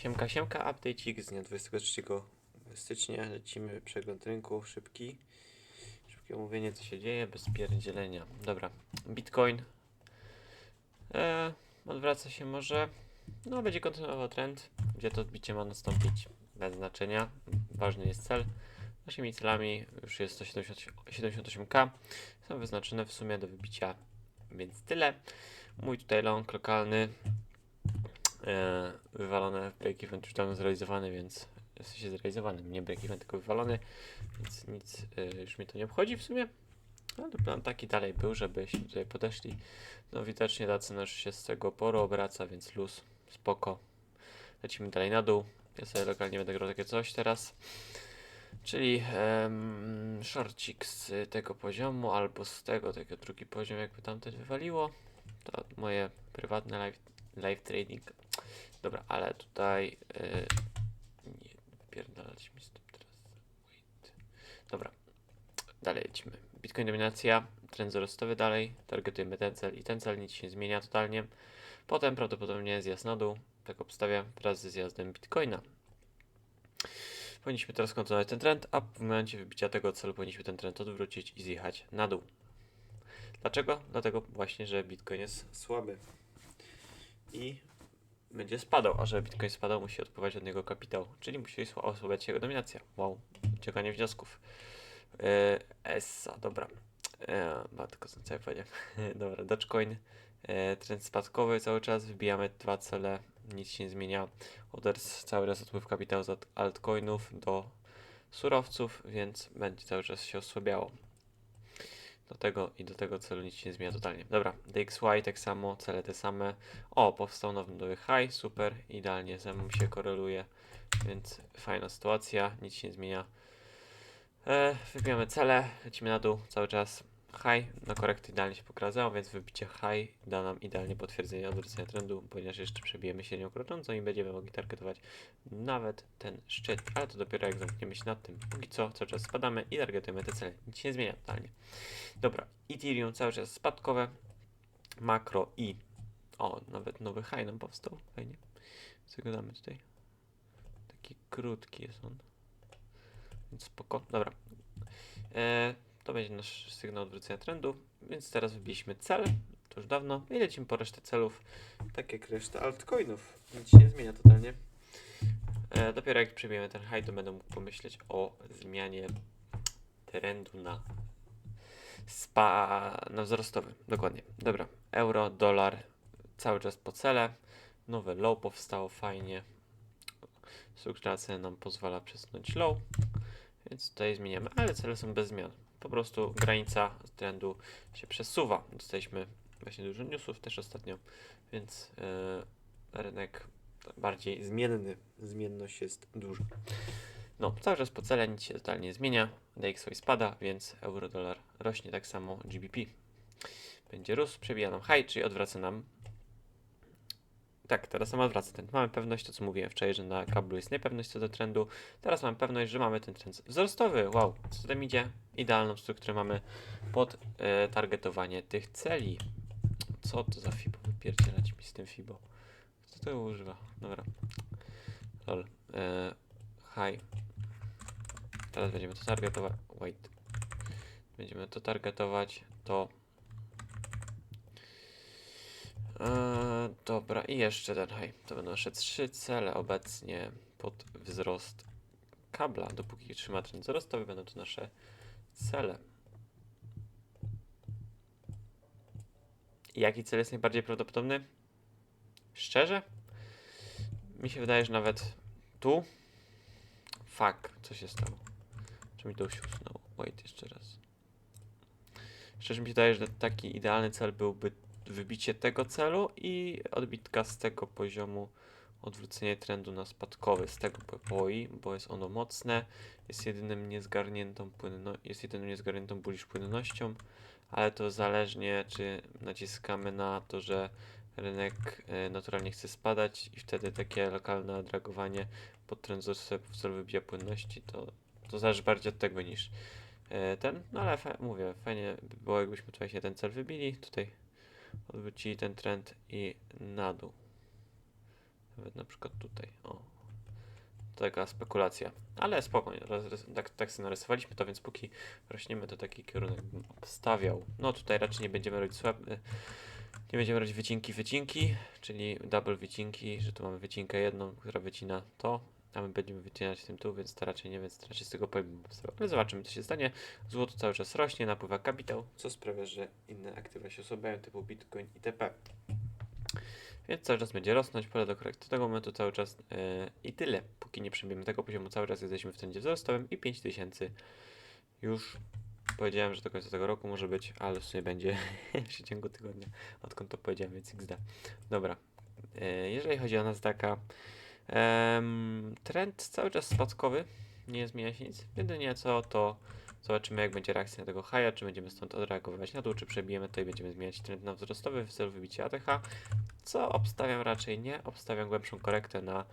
Siemka, siemka, update'ik z dnia 23 stycznia. Lecimy przegląd rynku, szybki. Szybkie omówienie, co się dzieje, bez pierdzielenia. Dobra, Bitcoin e, odwraca się może. No, będzie kontynuował trend. Gdzie to odbicie ma nastąpić? Bez znaczenia. Ważny jest cel. Naszymi celami już jest 178k. Są wyznaczone w sumie do wybicia, więc tyle. Mój tutaj long lokalny e, wywalone w break event już dawno zrealizowany, więc w sensie zrealizowany, nie break event, tylko wywalony, więc nic e, już mnie to nie obchodzi w sumie. Ale plan taki dalej był, żebyśmy tutaj podeszli. No widocznie ta cena się z tego poro obraca, więc luz, spoko. Lecimy dalej na dół. Ja sobie lokalnie będę grał takie coś teraz. Czyli um, shortcik z tego poziomu, albo z tego, tego drugi poziom, jakby tamten wywaliło. To moje prywatne live, live trading. Dobra, ale tutaj yy, nie pierdalać mi z tym teraz. Wait. Dobra, dalej lecimy. Bitcoin dominacja, trend wzrostowy dalej, targetujemy ten cel i ten cel, nic się nie zmienia totalnie. Potem prawdopodobnie zjazd na dół, tak obstawiam, wraz ze zjazdem Bitcoina. Powinniśmy teraz kontynuować ten trend, a w momencie wybicia tego celu powinniśmy ten trend odwrócić i zjechać na dół. Dlaczego? Dlatego właśnie, że Bitcoin jest słaby i będzie spadał, a żeby Bitcoin spadał, musi odpływać od niego kapitał, czyli musi sła- osłabiać jego dominacja. Wow, ciąganie wniosków. Yy, Essa, dobra. Yy, matko, co ja powiedziałem. dobra, Dogecoin. Yy, trend spadkowy cały czas, wbijamy dwa cele, nic się nie zmienia. Others cały czas odpływ kapitału z altcoinów do surowców, więc będzie cały czas się osłabiało. Do tego i do tego celu nic się nie zmienia totalnie. Dobra, DXY tak samo, cele te same. O, powstał nowy nowy high, super, idealnie ze mną się koreluje, więc fajna sytuacja, nic się nie zmienia. E, cele, lecimy na dół cały czas. High na korekty idealnie się pokazało, więc wybicie high da nam idealnie potwierdzenie odwrócenia trendu, ponieważ jeszcze przebijemy średnią kroczącą i będziemy mogli targetować nawet ten szczyt, ale to dopiero jak zamkniemy się nad tym. Póki co cały czas spadamy i targetujemy te cele. Nic się nie zmienia totalnie. Dobra, Ethereum cały czas spadkowe, makro i o, nawet nowy high nam powstał, fajnie. Co go damy tutaj? Taki krótki jest on. Więc spoko. Dobra. E, to będzie nasz sygnał odwrócenia trendu, więc teraz wybiliśmy cel, to już dawno, i lecimy po resztę celów, tak jak reszta altcoinów. Nic się nie zmienia totalnie. E, dopiero jak przebijemy ten high, to będę mógł pomyśleć o zmianie trendu na spa, na wzrostowy, dokładnie. Dobra, euro, dolar, cały czas po cele, nowe low powstało fajnie, struktura nam pozwala przesunąć low, więc tutaj zmieniamy, ale cele są bez zmian. Po prostu granica trendu się przesuwa. Dostaliśmy właśnie dużo newsów też ostatnio, więc yy, rynek bardziej zmienny. Zmienność jest duża. No, cały czas po cele nic się totalnie nie zmienia. DXY spada, więc euro-dolar rośnie tak samo GBP. Będzie rósł, przebija nam high, czyli odwraca nam tak, teraz nam odwraca trend. Mamy pewność, to co mówiłem wczoraj, że na kablu jest niepewność co do trendu. Teraz mamy pewność, że mamy ten trend wzrostowy. Wow, co tam idzie? Idealną strukturę mamy pod e, targetowanie tych celi. Co to za FIBO? Wypierdzielać mi z tym FIBO. Kto to używa? Dobra. Lol. E, high. Teraz będziemy to targetować. Wait. Będziemy to targetować. To Eee, dobra, i jeszcze ten hej. To będą nasze trzy cele obecnie pod wzrost kabla. Dopóki trzyma trend wzrostowy, będą to nasze cele. I jaki cel jest najbardziej prawdopodobny? Szczerze? Mi się wydaje, że nawet tu. Fuck, co się stało? Czy mi to usunęło? Wait, jeszcze raz. Szczerze mi się wydaje, że taki idealny cel byłby wybicie tego celu i odbitka z tego poziomu odwrócenie trendu na spadkowy. Z tego PPOI, bo jest ono mocne, jest jedynym niezgarniętą płynno, jest jedyną niezgarniętą bullish płynnością, ale to zależnie czy naciskamy na to, że rynek e, naturalnie chce spadać i wtedy takie lokalne dragowanie pod trend wzór wybija płynności, to, to zależy bardziej od tego niż e, ten, no ale fa- mówię, fajnie by było jakbyśmy tutaj się ten cel wybili, tutaj odwrócili ten trend i na dół. Nawet na przykład tutaj. O, taka spekulacja. Ale spokojnie, tak, tak sobie narysowaliśmy to, więc póki rośniemy, to taki kierunek bym obstawiał. No tutaj raczej nie będziemy robić słab... y, Nie będziemy robić wycinki, wycinki, czyli double wycinki, że tu mamy wycinkę jedną, która wycina to, a my będziemy wycinać tym tu, więc to raczej nie, więc to raczej z tego powiem. Ale zobaczymy, co się stanie. Złoto cały czas rośnie, napływa kapitał, co sprawia, że inne aktywa się osłabiają, typu Bitcoin i TP. Więc cały czas będzie rosnąć, pole do korekty do tego momentu cały czas yy, i tyle. Póki nie przebijemy tego poziomu, cały czas jesteśmy w trendzie wzrostowym i 5000 już powiedziałem, że do końca tego roku może być, ale w sumie będzie w przeciągu tygodnia, odkąd to powiedziałem, więc XD. Dobra, yy, jeżeli chodzi o Nasdaqa, trend cały czas spadkowy, nie zmienia się nic, jedynie co to zobaczymy jak będzie reakcja na tego haja, czy będziemy stąd odreagowywać na dół, czy przebijemy to i będziemy zmieniać trend na wzrostowy w celu wybicia ATH, co obstawiam? Raczej nie, obstawiam głębszą korektę na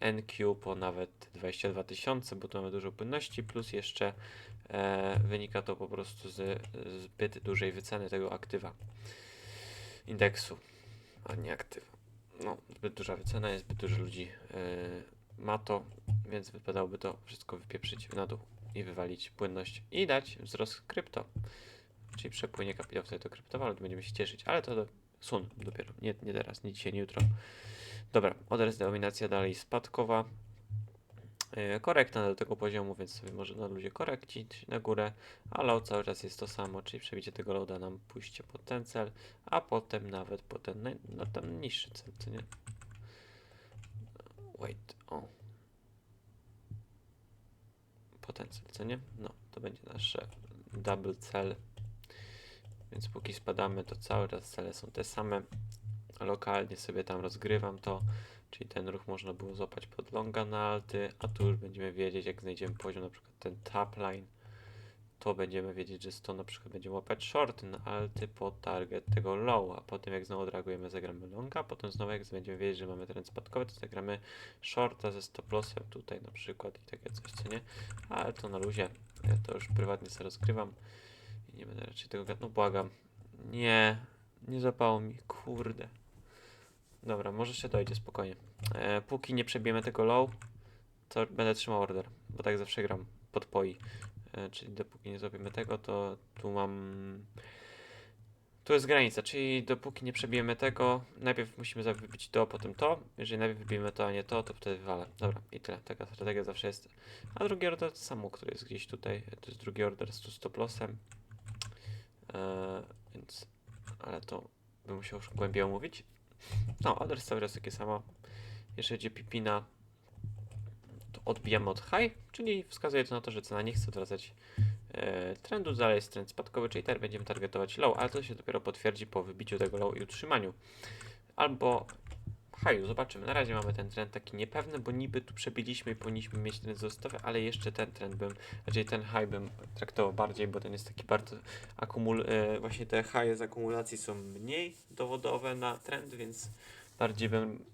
NQ po nawet 22 tysiące, bo tu mamy dużo płynności, plus jeszcze e, wynika to po prostu z zbyt dużej wyceny tego aktywa, indeksu, a nie aktywa. No, zbyt duża wycena, jest zbyt dużo ludzi e, ma to, więc wypadałoby to wszystko wypieprzyć na dół i wywalić płynność i dać wzrost krypto. Czyli przepłynie kapitał wtedy do kryptowalut, będziemy się cieszyć, ale to do, sun dopiero, nie, nie teraz, nie dzisiaj, nie jutro. Dobra, odres denominacja dalej spadkowa. Yy, korekta do tego poziomu, więc sobie może na ludzie korekcić na górę, a low cały czas jest to samo, czyli przebicie tego loada nam pójście pod ten cel, a potem nawet po ten no, tam niższy cel, co nie? Wait, o. Potencjał, co nie? No, to będzie nasze double cel. Więc póki spadamy, to cały czas cele są te same. Lokalnie sobie tam rozgrywam to, czyli ten ruch można było złapać pod longa na alty, a tu już będziemy wiedzieć, jak znajdziemy poziom, na przykład ten top line, to będziemy wiedzieć, że to na przykład będziemy łapać short na alty pod target tego low, a potem jak znowu odreagujemy, zagramy longa, potem znowu jak będziemy wiedzieć, że mamy trend spadkowy, to zagramy shorta ze stop lossem tutaj na przykład i takie coś, co nie? Ale to na luzie, ja to już prywatnie sobie rozgrywam i nie będę raczej tego gadał, no błagam. Nie, nie zapało mi, kurde. Dobra, może się dojdzie spokojnie. E, póki nie przebijemy tego low, to będę trzymał order, bo tak zawsze gram podpoi. E, czyli dopóki nie zrobimy tego, to tu mam... Tu jest granica, czyli dopóki nie przebijemy tego, najpierw musimy wybić to, potem to. Jeżeli najpierw wybijemy to, a nie to, to wtedy wywalę. Dobra, i tyle. Taka strategia zawsze jest. A drugi order to samo, który jest gdzieś tutaj. To jest drugi order z tu stop lossem. E, więc... Ale to bym musiał już głębiej omówić. No, adres cały czas takie samo. Jeżeli idzie pipina, to odbijamy od high, czyli wskazuje to na to, że cena nie chce odwracać e, trendu, dalej jest trend spadkowy, czyli teraz będziemy targetować low, ale to się dopiero potwierdzi po wybiciu tego low i utrzymaniu. Albo high, zobaczymy. Na razie mamy ten trend taki niepewny, bo niby tu przebiliśmy i powinniśmy mieć trend wzrostowy, ale jeszcze ten trend bym, raczej ten high bym traktował bardziej, bo ten jest taki bardzo akumul... E, właśnie te high z akumulacji są mniej dowodowe na trend, więc bardziej bym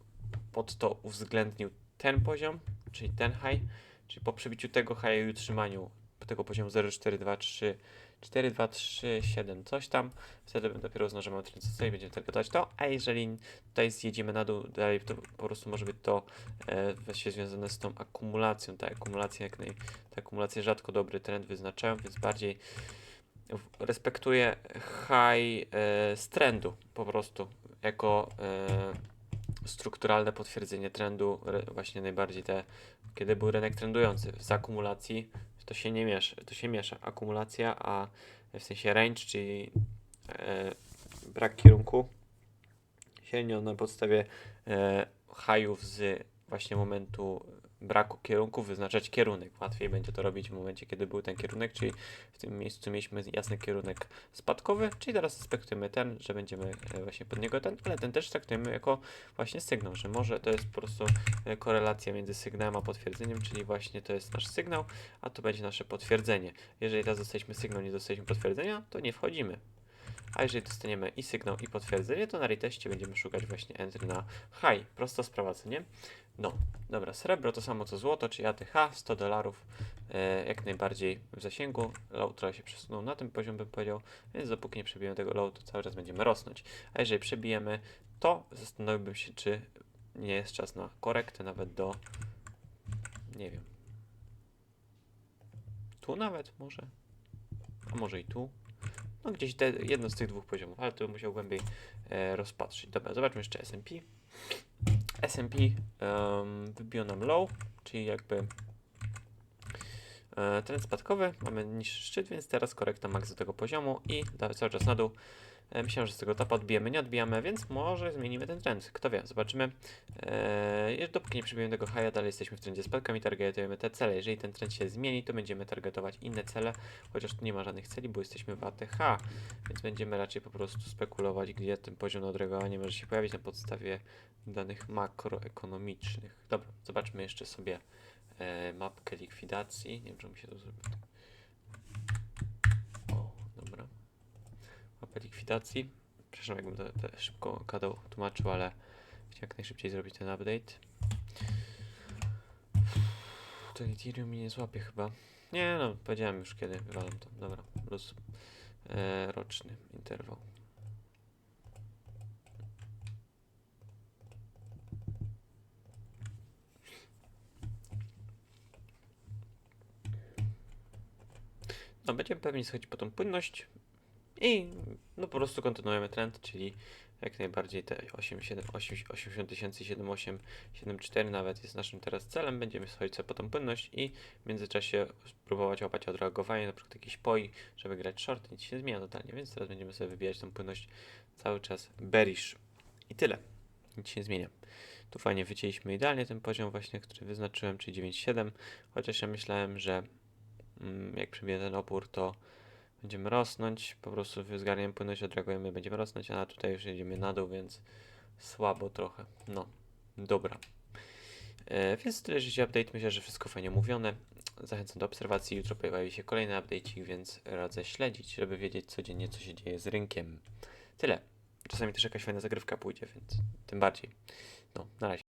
pod to uwzględnił ten poziom, czyli ten high, czyli po przebiciu tego high i utrzymaniu tego poziomu 0,423, 4237 coś tam, wtedy dopiero trend wzrostowy i będziemy tego dać to, a jeżeli tutaj zjedziemy na dół dalej, to po prostu może być to e, właśnie związane z tą akumulacją, ta akumulacja jak naj, te akumulacje rzadko dobry trend wyznaczają, więc bardziej respektuję high e, z trendu po prostu, jako e, strukturalne potwierdzenie trendu, re, właśnie najbardziej te, kiedy był rynek trendujący. Z akumulacji to się nie miesza, to się miesza. Akumulacja, a w sensie range, czyli e, brak kierunku, średnio na podstawie e, highów z właśnie momentu braku kierunku wyznaczać kierunek. Łatwiej będzie to robić w momencie, kiedy był ten kierunek, czyli w tym miejscu mieliśmy jasny kierunek spadkowy, czyli teraz respektujemy ten, że będziemy e, właśnie pod niego ten, ale ten też traktujemy jako właśnie sygnał, że może to jest po prostu e, korelacja między sygnałem a potwierdzeniem, czyli właśnie to jest nasz sygnał, a to będzie nasze potwierdzenie. Jeżeli teraz dostaliśmy sygnał, nie dostaliśmy potwierdzenia, to nie wchodzimy. A jeżeli dostaniemy i sygnał, i potwierdzenie, to na reteście będziemy szukać właśnie entry na high. Prosta sprawa, co nie? No, dobra, srebro to samo co złoto, czyli ATH, 100 dolarów, e, jak najbardziej w zasięgu. Low trochę się przesunął na tym poziom, bym powiedział, więc dopóki nie przebijemy tego low, to cały czas będziemy rosnąć. A jeżeli przebijemy, to zastanowiłbym się, czy nie jest czas na korektę nawet do nie wiem. Tu nawet może. A może i tu. No gdzieś te, jedno z tych dwóch poziomów, ale to bym musiał głębiej e, rozpatrzyć. Dobra, zobaczmy jeszcze S&P. S&P um, nam low, czyli jakby trend spadkowy, mamy niższy szczyt, więc teraz korekta max do tego poziomu i cały czas na dół. E, myślałem, że z tego topa odbijemy, nie odbijamy, więc może zmienimy ten trend. Kto wie, zobaczymy. E, dopóki nie przybijemy tego higha, dalej jesteśmy w trendzie spadkami, targetujemy te cele. Jeżeli ten trend się zmieni, to będziemy targetować inne cele, chociaż tu nie ma żadnych celi, bo jesteśmy w ATH, więc będziemy raczej po prostu spekulować, gdzie ten poziom odreagowania może się pojawić na podstawie danych makroekonomicznych. Dobra, zobaczmy jeszcze sobie e, mapkę likwidacji. Nie wiem, czy mi się to zrobiło. O, dobra. Mapę likwidacji. Przepraszam, jakbym to, to szybko gadał, tłumaczył, ale chciałem jak najszybciej zrobić ten update. To Ethereum mi nie złapie chyba. Nie no, powiedziałem już kiedy wywalam to. Dobra, plus e, roczny interwał. No, będziemy pewnie schodzić po tą płynność i no po prostu kontynuujemy trend, czyli jak najbardziej te 87, 80 tysięcy, 78, 74 nawet jest naszym teraz celem. Będziemy schodzić po tą płynność i w międzyczasie spróbować łapać odreagowanie, na przykład jakieś poi, żeby grać short, nic się nie zmienia totalnie, więc teraz będziemy sobie wybijać tą płynność cały czas bearish. I tyle. Nic się nie zmienia. Tu fajnie wycięliśmy idealnie ten poziom właśnie, który wyznaczyłem, czyli 9,7, chociaż ja myślałem, że jak przybije ten opór, to będziemy rosnąć, po prostu zgarniemy płynność, odreagujemy, będziemy rosnąć, a tutaj już jedziemy na dół, więc słabo trochę. No, dobra. E, więc tyle, jeśli update, myślę, że wszystko fajnie mówione. Zachęcam do obserwacji, jutro pojawi się kolejny update, więc radzę śledzić, żeby wiedzieć codziennie, co się dzieje z rynkiem. Tyle. Czasami też jakaś fajna zagrywka pójdzie, więc tym bardziej. No, na razie.